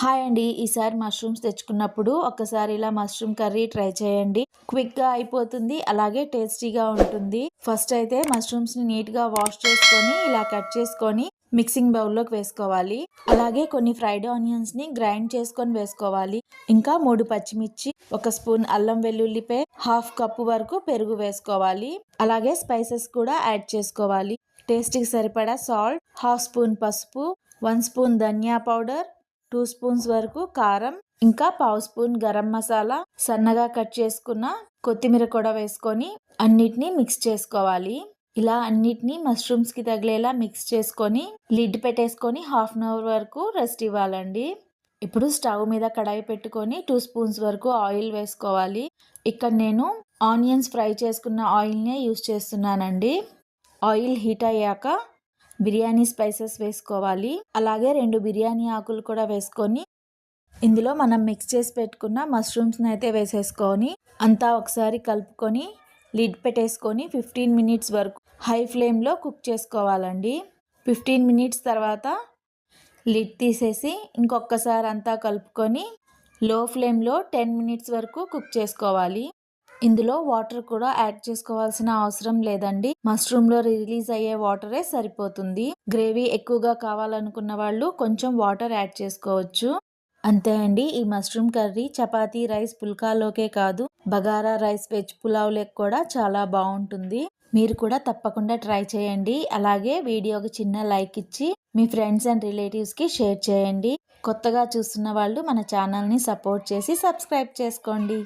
Hi అండి. ఈసారి mushrooms తెచ్చుకున్నప్పుడు ఒక్కసారి ఇలా మష్రూమ్ కర్రీ ట్రై చేయండి. క్విక్గా అయిపోతుంది. అలాగే టేస్టీగా ఉంటుంది. ఫస్ట్ అయితే మష్రూమ్స్ని నీట్గా వాష్ చేసుకొని ఇలా కట్ చేసుకొని మిక్సింగ్ బౌల్లోకి వేసుకోవాలి. అలాగే కొన్ని ఫ్రైడ్ ఆనియన్స్ని గ్రైండ్ చేసుకొని వేసుకోవాలి. ఇంకా మూడు పచ్చిమిర్చి ఒక స్పూన్ అల్లం వెల్లుల్లిపై హాఫ్ కప్పు వరకు పెరుగు వేసుకోవాలి. అలాగే స్పైసెస్ కూడా యాడ్ చేసుకోవాలి. టేస్ట్కి సరిపడా సాల్ట్ హాఫ్ స్పూన్ పసుపు వన్ స్పూన్ ధనియా పౌడర్ టూ స్పూన్స్ వరకు కారం ఇంకా పావు స్పూన్ గరం మసాలా సన్నగా కట్ చేసుకున్న కొత్తిమీర కూడా వేసుకొని అన్నిటినీ మిక్స్ చేసుకోవాలి. ఇలా అన్నిటినీ మష్రూమ్స్కి తగిలేలా మిక్స్ చేసుకొని లిడ్ పెట్టేసుకొని హాఫ్ అన్ అవర్ వరకు రెస్ట్ ఇవ్వాలండి. ఇప్పుడు స్టవ్ మీద కడాయి పెట్టుకొని టూ స్పూన్స్ వరకు ఆయిల్ వేసుకోవాలి. ఇక్కడ నేను ఆనియన్స్ ఫ్రై చేసుకున్న ఆయిల్నే యూస్ చేస్తున్నానండి. ఆయిల్ హీట్ అయ్యాక బిర్యానీ స్పైసెస్ వేసుకోవాలి. అలాగే రెండు బిర్యానీ ఆకులు కూడా వేసుకొని ఇందులో మనం మిక్స్ చేసి పెట్టుకున్న మష్రూమ్స్ని అయితే వేసేసుకొని అంతా ఒకసారి కలుపుకొని లిడ్ పెట్టేసుకొని ఫిఫ్టీన్ మినిట్స్ వరకు హై ఫ్లేమ్లో కుక్ చేసుకోవాలండి. ఫిఫ్టీన్ మినిట్స్ తర్వాత లిడ్ తీసేసి ఇంకొకసారి అంతా కలుపుకొని లో ఫ్లేమ్లో టెన్ మినిట్స్ వరకు కుక్ చేసుకోవాలి. ఇందులో వాటర్ కూడా యాడ్ చేసుకోవాల్సిన అవసరం లేదండి. మష్రూమ్లో రిలీజ్ అయ్యే వాటరే సరిపోతుంది. గ్రేవీ ఎక్కువగా కావాలనుకున్న వాళ్ళు కొంచెం వాటర్ యాడ్ చేసుకోవచ్చు. అంతే అండి. ఈ మష్రూమ్ కర్రీ చపాతీ రైస్ పుల్కాలోకే కాదు బగారా రైస్ వెజ్ పులావ్లకు కూడా చాలా బాగుంటుంది. మీరు కూడా తప్పకుండా ట్రై చేయండి. అలాగే వీడియోకి చిన్న లైక్ ఇచ్చి మీ ఫ్రెండ్స్ అండ్ రిలేటివ్స్కి షేర్ చేయండి. కొత్తగా చూస్తున్న వాళ్ళు మన ఛానల్ని సపోర్ట్ చేసి సబ్స్క్రైబ్ చేసుకోండి.